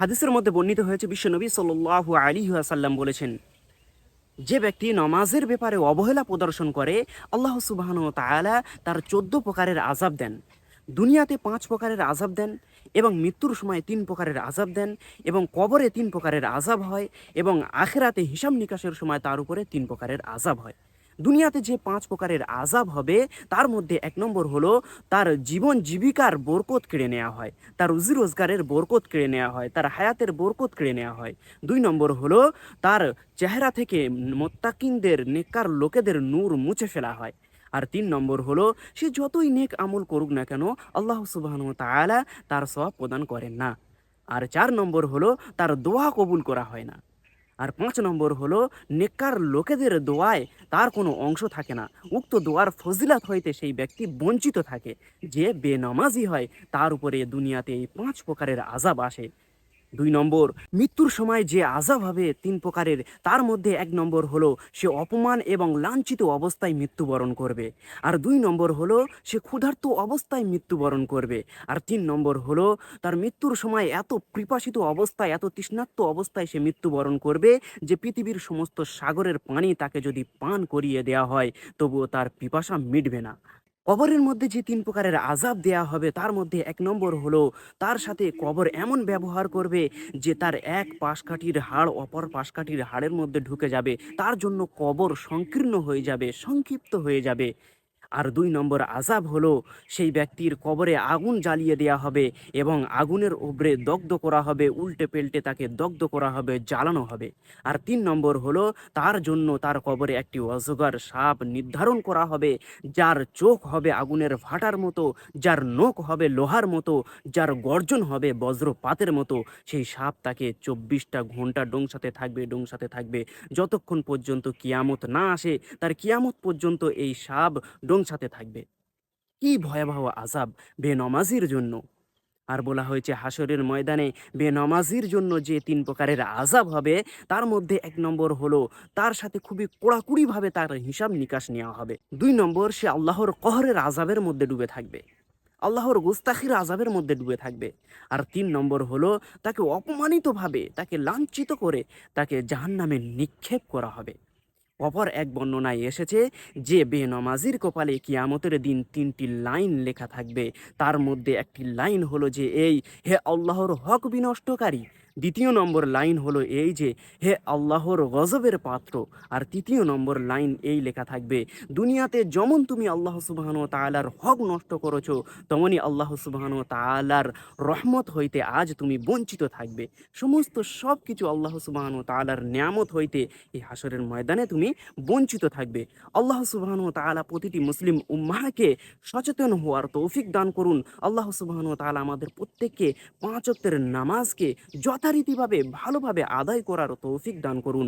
হাদিসের মধ্যে বর্ণিত হয়েছে বিশ্বনবী সাল্লাল্লাহু আলাইহি ওয়াসাল্লাম বলেছেন, যে ব্যক্তি নমাজের ব্যাপারে অবহেলা প্রদর্শন করে, আল্লাহ সুবাহন তাআলা তার চোদ্দ প্রকারের আজাব দেন। দুনিয়াতে পাঁচ প্রকারের আজাব দেন এবং মৃত্যুর সময় তিন প্রকারের আজাব দেন এবং কবরে তিন প্রকারের আজাব হয় এবং আখেরাতে হিসাব নিকাশের সময় তার উপরে তিন প্রকারের আজাব হয়। দুনিয়াতে যে পাঁচ প্রকারের আজাব হবে, তার মধ্যে এক নম্বর হলো তার জীবন জীবিকার বরকত কেড়ে নেওয়া হয়, তার রুজি রোজগারের বরকত কেড়ে নেওয়া হয়, তার হায়াতের বরকত কেড়ে নেওয়া হয়। দুই নম্বর হলো তার চেহারা থেকে মোত্তাকিনদের, নেককার লোকেদের নূর মুছে ফেলা হয়। আর তিন নম্বর হলো সে যতই নেক আমল করুক না কেন, আল্লাহ সুবাহন তার সব প্রদান করেন না। আর চার নম্বর হলো তার দোয়া কবুল করা হয় না। আর পাঁচ নম্বর হলো, নেককার লোকেদের দোয়ায় তার কোনো অংশ থাকে না। উক্ত দোয়ার ফজিলাত হইতে সেই ব্যক্তি বঞ্চিত থাকে। যে বেনামাজি হয়, তার উপরে দুনিয়াতে এই পাঁচ প্রকারের আজাব আসে। দুই নম্বর, মৃত্যুর সময় যে আজাব হবে তিন প্রকারের, তার মধ্যে এক নম্বর হলো সে অপমান এবং লাঞ্ছিত অবস্থায় মৃত্যুবরণ করবে। আর দুই নম্বর হলো সে ক্ষুধার্ত অবস্থায় মৃত্যুবরণ করবে। আর তিন নম্বর হলো তার মৃত্যুর সময় এত কৃপাসিত অবস্থায়, এত তৃষ্ণার্ত অবস্থায় সে মৃত্যুবরণ করবে যে পৃথিবীর সমস্ত সাগরের পানি তাকে যদি পান করিয়ে দেওয়া হয়, তবুও তার পিপাসা মিটবে না। কবরের মধ্যে যে তিন প্রকারের আজাব দেয়া হবে, তার মধ্যে এক নম্বর হলো তার সাথে কবর এমন ব্যবহার করবে যে তার এক পাশকাঠির হাড় অপর পাশকাঠির হাড়ের মধ্যে ঢুকে যাবে। তার জন্য কবর সংকীর্ণ হয়ে যাবে, সংক্ষিপ্ত হয়ে যাবে। আর দুই নম্বর আজাব হলো, সেই ব্যক্তির কবরে আগুন জ্বালিয়ে দেয়া হবে এবং আগুনের উপরে দগ্ধ করা হবে, উল্টে পেল্টে তাকে দগ্ধ করা হবে, জ্বালানো হবে। আর তিন নম্বর হলো, তার জন্য তার কবরে একটি অজগর সাপ নির্ধারণ করা হবে, যার চোখ হবে আগুনের ভাটার মতো, যার নোখ হবে লোহার মতো, যার গর্জন হবে বজ্রপাতের মতো। সেই সাপ তাকে চব্বিশটা ঘণ্টা ডোংসাতে থাকবে ডোংসাতে থাকবে। যতক্ষণ পর্যন্ত কিয়ামত না আসে, তার কিয়ামত পর্যন্ত এই সাপ ডোংসাতে থাকবে। কি ভয়াবহ আজাব বেনমাজির জন্য। আর বলা হয়েছে হাসরের ময়দানে বেনমাজির জন্য যে তিন প্রকারের আজাব হবে, তার মধ্যে এক নম্বর হলো, তার সাথে খুবই কড়াকুড়িভাবে তার হিসাব নিকাশ নেওয়া হবে। দুই নম্বর, সে আল্লাহর কহরের আজাবের মধ্যে ডুবে থাকবে। আল্লাহর গোস্তাখির আজাবের মধ্যে ডুবে থাকবে। আর তিন নম্বর হলো, তাকে অপমানিতভাবে, তাকে লাঞ্ছিত করে, তাকে জাহান্নামে নিক্ষেপ করা হবে। অপর এক বর্ণনায় এসেছে যে বেনমাজির কপালে কিয়ামতের দিন তিনটি লাইন লেখা থাকবে। তার মধ্যে একটি লাইন হলো যে এই, হে আল্লাহর হক বিনষ্টকারী দ্বিতীয় নম্বর লাইন হলো এই যে, হে আল্লাহর গজবের পাত্র। আর তৃতীয় নম্বর লাইন এই লেখা থাকবে, দুনিয়াতে যেমন তুমি আল্লাহ সুবাহন তালার হক নষ্ট করেছ তেমনই আল্লাহ সুবাহন তালার রহমত হইতে আজ তুমি বঞ্চিত থাকবে। সমস্ত সব কিছু আল্লাহ সুবাহন তালার নিয়ামত হইতে এই হাসরের ময়দানে তুমি বঞ্চিত থাকবে। আল্লাহ সুবাহন তালা প্রতিটি মুসলিম উম্মাহকে সচেতন হওয়ার তৌফিক দান করুন। আল্লাহ সুবাহন তালা আমাদের প্রত্যেককে পাঁচ অক্তের নামাজকে যথারীতিভাবে ভালোভাবে আদায় করার তৌফিক দান করুন।